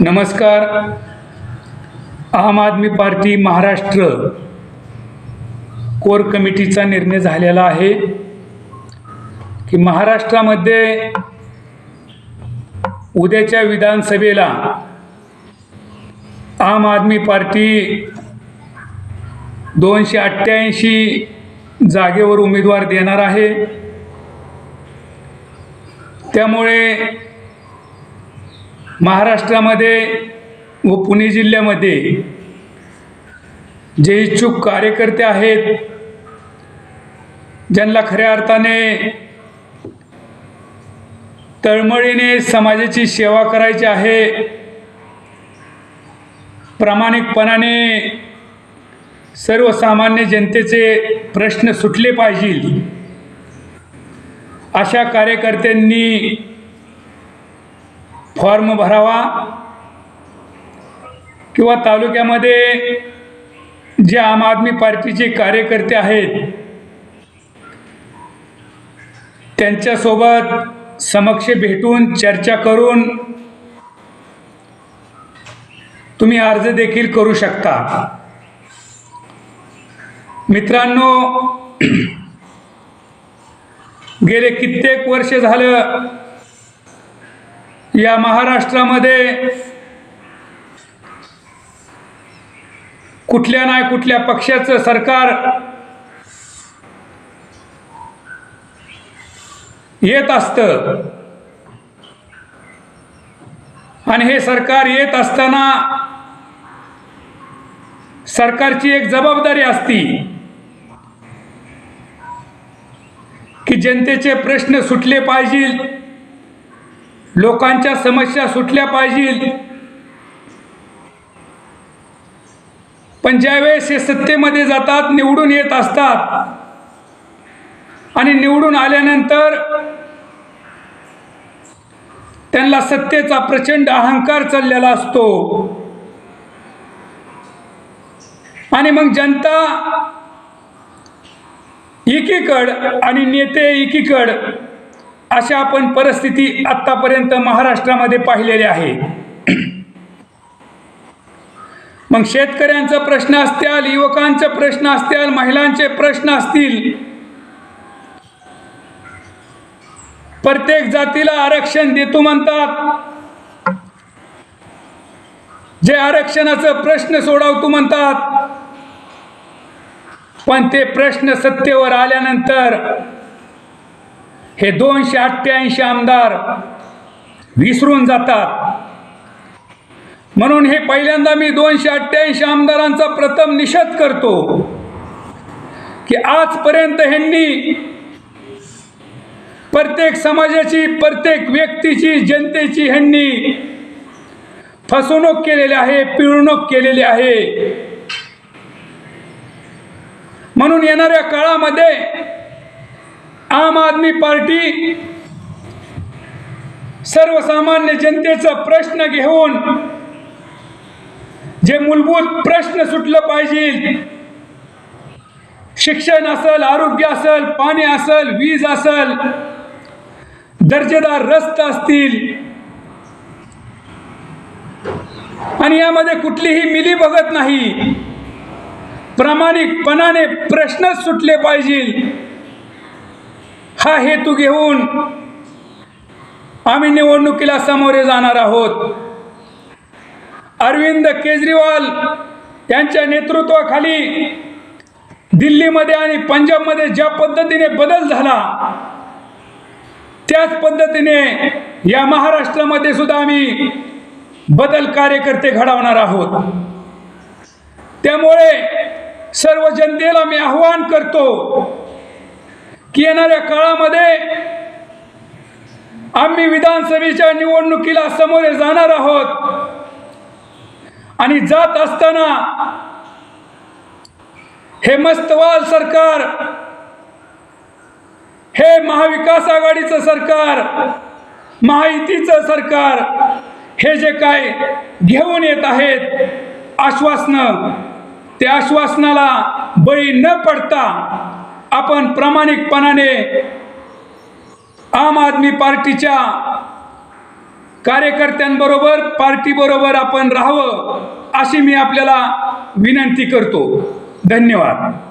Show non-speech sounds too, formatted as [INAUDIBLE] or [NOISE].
नमस्कार. Aam Aadmi party Maharashtra core कमिटीचा निर्णय झालेला आहे की महाराष्ट्रामध्ये उद्याच्या विधानसभेला आम आदमी पार्टी दोनशे अठ्ठ्याऐंशी जागेवर उमेदवार देणार आहे. त्यामुळे महाराष्ट्रामध्ये व पुणे जिल्ह्यामध्ये जे इच्छुक कार्यकर्ते आहेत ज्यांना खऱ्या अर्थाने तळमळीने समाजाची सेवा करायची आहे प्रामाणिकपणाने सर्वसामान्य जनतेचे प्रश्न सुटले पाहिजे. अशा कार्यकर्त्यांनी फॉर्म भरावा किंवा तालुक्यामध्ये जे आम आदमी पार्टीचे कार्यकर्ते आहेत त्यांच्यासोबत समक्ष भेटून चर्चा करून तुम्ही अर्ज देखील करू शकता. मित्रांनो [CLEARS THROAT] गेले कित्येक वर्ष झालं या महाराष्ट्रामध्ये कुठल्या नाही कुठल्या पक्षाचं सरकार येत असतं. आणि हे सरकार येत असताना सरकारची एक जबाबदारी असती की जनतेचे प्रश्न सुटले पाहिजे. लोकांच्या समस्या सुटल्या पाहिजेत पण ज्यावेळेस हे सत्तेमध्ये जातात निवडून येत असतात आणि निवडून आल्यानंतर त्यांना सत्तेचा प्रचंड अहंकार चाललेला असतो. आणि मग जनता एकीकड आणि नेते एकीकड अशा आपण परिस्थिती आत्तापर्यंत महाराष्ट्रामध्ये पाहिलेली आहे. [CLEARS THROAT] मग शेतकऱ्यांचा प्रश्न असतील युवकांचे प्रश्न असतील महिलांचे प्रश्न असतील प्रत्येक जातीला आरक्षण देतो म्हणतात. जे आरक्षणाचं प्रश्न सोडवतो म्हणतात. पण ते प्रश्न सत्तेवर आल्यानंतर हे दोनशे अठ्ठ्याऐंशी आमदार विसरून जातात. म्हणून हे पहिल्यांदा मी दोनशे अठ्ठ्याऐंशी आमदारांचा प्रथम निषेध करतो की आजपर्यंत ह्यांनी प्रत्येक समाजाची प्रत्येक व्यक्तीची जनतेची ह्यांनी फसवणूक केलेली आहे पिळवणूक केलेली आहे. म्हणून येणाऱ्या काळामध्ये आम आदमी पार्टी सर्वसामान्य जनतेचा प्रश्न घेऊन जे मूलभूत प्रश्न सुटलं पाहिजे शिक्षण असेल आरोग्य असेल पाणी असेल वीज असेल दर्जेदार रस्ते असतील आणि यामध्ये कुठलीही मिली बघत नाही प्रामाणिकपणाने प्रश्नच सुटले पाहिजे. हा हेतू घेऊन आम्ही निवडणुकीला सामोरे जाणार आहोत. अरविंद केजरीवाल यांच्या नेतृत्वाखाली दिल्लीमध्ये आणि पंजाबमध्ये ज्या पद्धतीने बदल झाला त्याच पद्धतीने या महाराष्ट्रामध्ये सुद्धा आम्ही बदल कार्यकर्ते घडवणार आहोत. त्यामुळे सर्व जनतेला मी आव्हान करतो की येणाऱ्या काळामध्ये आम्ही विधानसभेच्या निवडणुकीला समोरे जाणार आहोत. आणि जात असताना हे मस्तवाल सरकार हे महाविकास आघाडीचं सरकार महायुतीचं सरकार हे जे काय घेऊन येत आहेत आश्वासनं त्या आश्वासनाला बळी न पडता आपण प्रामाणिकपणाने आम आदमी पार्टीच्या कार्यकर्त्यांबरोबर पार्टीबरोबर आपण राहावं अशी मी आपल्याला विनंती करतो. धन्यवाद.